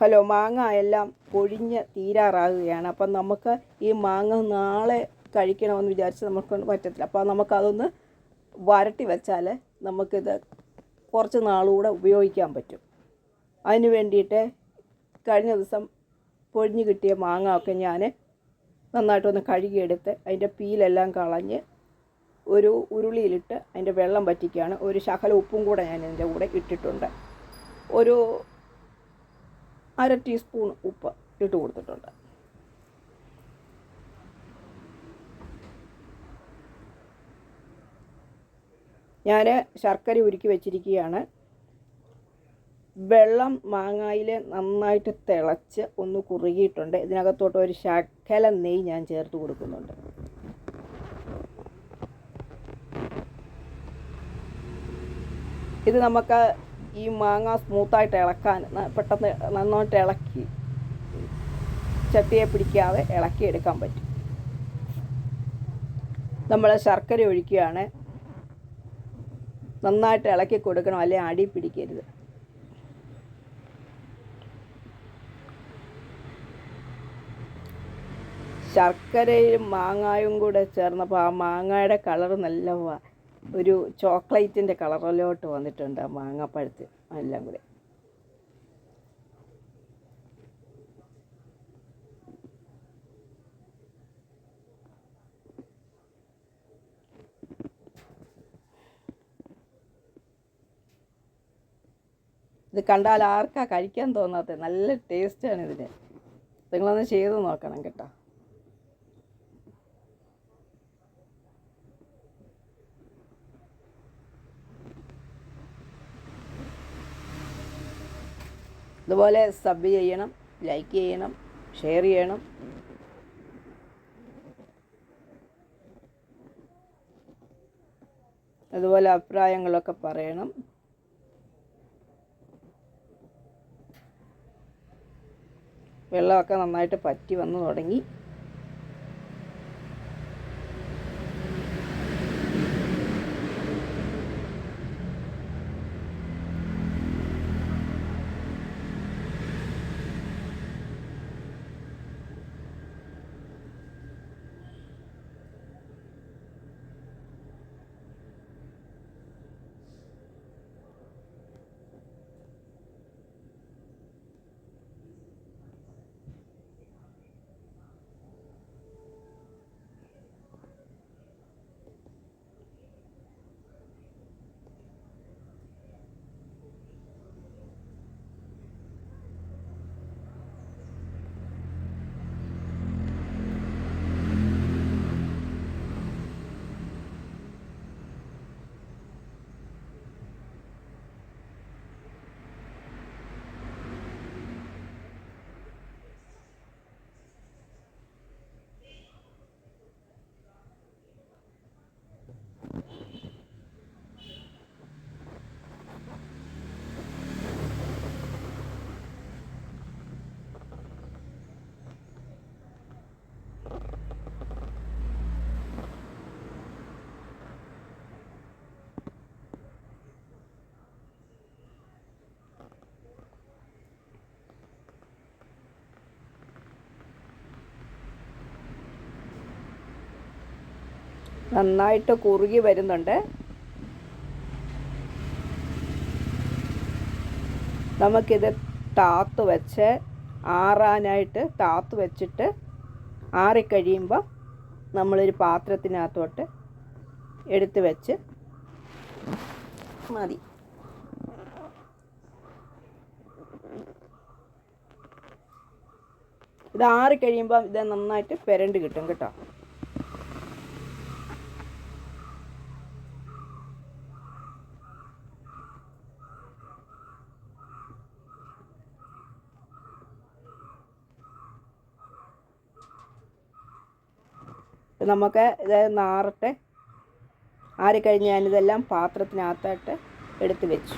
Hello മാങ്ങ എല്ലാം പൊഴിഞ്ഞ് തീരാറാകുകയാണ്. അപ്പം നമുക്ക് ഈ മാങ്ങ നാളെ കഴിക്കണമെന്ന് വിചാരിച്ച് നമുക്ക് പറ്റത്തില്ല. അപ്പോൾ നമുക്കതൊന്ന് വരട്ടി വെച്ചാൽ നമുക്കിത് കുറച്ച് നാളുകൂടെ ഉപയോഗിക്കാൻ പറ്റും. അതിന് വേണ്ടിയിട്ട് കഴിഞ്ഞ ദിവസം പൊഴിഞ്ഞ് കിട്ടിയ മാങ്ങ ഒക്കെ ഞാൻ നന്നായിട്ടൊന്ന് കഴുകിയെടുത്ത് അതിന്റെ പീലെല്ലാം കളഞ്ഞ് ഒരു ഉരുളിയിലിട്ട് അതിന്റെ വെള്ളം വറ്റിക്കുകയാണ്. ഒരു ശകല ഉപ്പും കൂടെ ഞാൻ ഇതിന്റെ കൂടെ ഇട്ടിട്ടുണ്ട്. ഒരു അര ടീസ്പൂൺ ഉപ്പ് ഇട്ട് കൊടുത്തിട്ടുണ്ട്. ഞാൻ ശർക്കര ഉരുക്കി വെച്ചിരിക്കുകയാണ്. വെള്ളം മാങ്ങായിൽ നന്നായിട്ട് തിളച്ച് ഒന്ന് കുറുകിയിട്ടുണ്ട്. ഇതിനകത്തോട്ട് ഒരു ശക്കല നെയ്യ് ഞാൻ ചേർത്ത് കൊടുക്കുന്നുണ്ട്. ഇത് നമുക്ക് ഈ മാങ്ങ സ്മൂത്തായിട്ട് ഇളക്കാൻ പെട്ടെന്ന് നന്നായിട്ട് ഇളക്കി ചട്ടിയെ പിടിക്കാതെ ഇളക്കി എടുക്കാൻ പറ്റും. നമ്മൾ ശർക്കര ഒഴിക്കുകയാണ്. നന്നായിട്ട് ഇളക്കി കൊടുക്കണം അല്ലെങ്കിൽ അടി പിടിക്കരുത്. ശർക്കരയും മാങ്ങായും കൂടെ ചേർന്നപ്പോൾ ആ മാങ്ങയുടെ കളർ നല്ല ഒരു ചോക്ലേറ്റിന്റെ കളറിലോട്ട് വന്നിട്ടുണ്ട് ആ മാങ്ങാപ്പഴത്ത് എല്ലാം കൂടെ. ഇത് കണ്ടാൽ ആർക്കാ കഴിക്കാൻ തോന്നാത്തത് നല്ല ടേസ്റ്റാണ് ഇതിന്. നിങ്ങളൊന്ന് ചെയ്ത് നോക്കണം കേട്ടോ. ഇതുപോലെ സബ് ചെയ്യണം ലൈക്ക് ചെയ്യണം ഷെയർ ചെയ്യണം. അതുപോലെ അഭിപ്രായങ്ങളൊക്കെ പറയണം. വെള്ളമൊക്കെ നന്നായിട്ട് പറ്റി വന്നു തുടങ്ങി. നന്നായിട്ട് കുറുകി വരുന്നുണ്ട്. നമുക്കിത് താത്ത് വെച്ച് ആറാനായിട്ട് താത്ത് വെച്ചിട്ട് ആറിക്കഴിയുമ്പോൾ നമ്മളൊരു പാത്രത്തിനകത്തോട്ട് എടുത്ത് വെച്ച് മതി. ഇത് ആറിക്കഴിയുമ്പോൾ ഇത് നന്നായിട്ട് പെരണ്ട് കിട്ടും കേട്ടോ. നമുക്ക് ഇത് നാറട്ടെ ആറിക്കഴിഞ്ഞ് ഞാനിതെല്ലാം പാത്രത്തിനകത്തായിട്ട് എടുത്ത് വെച്ചു.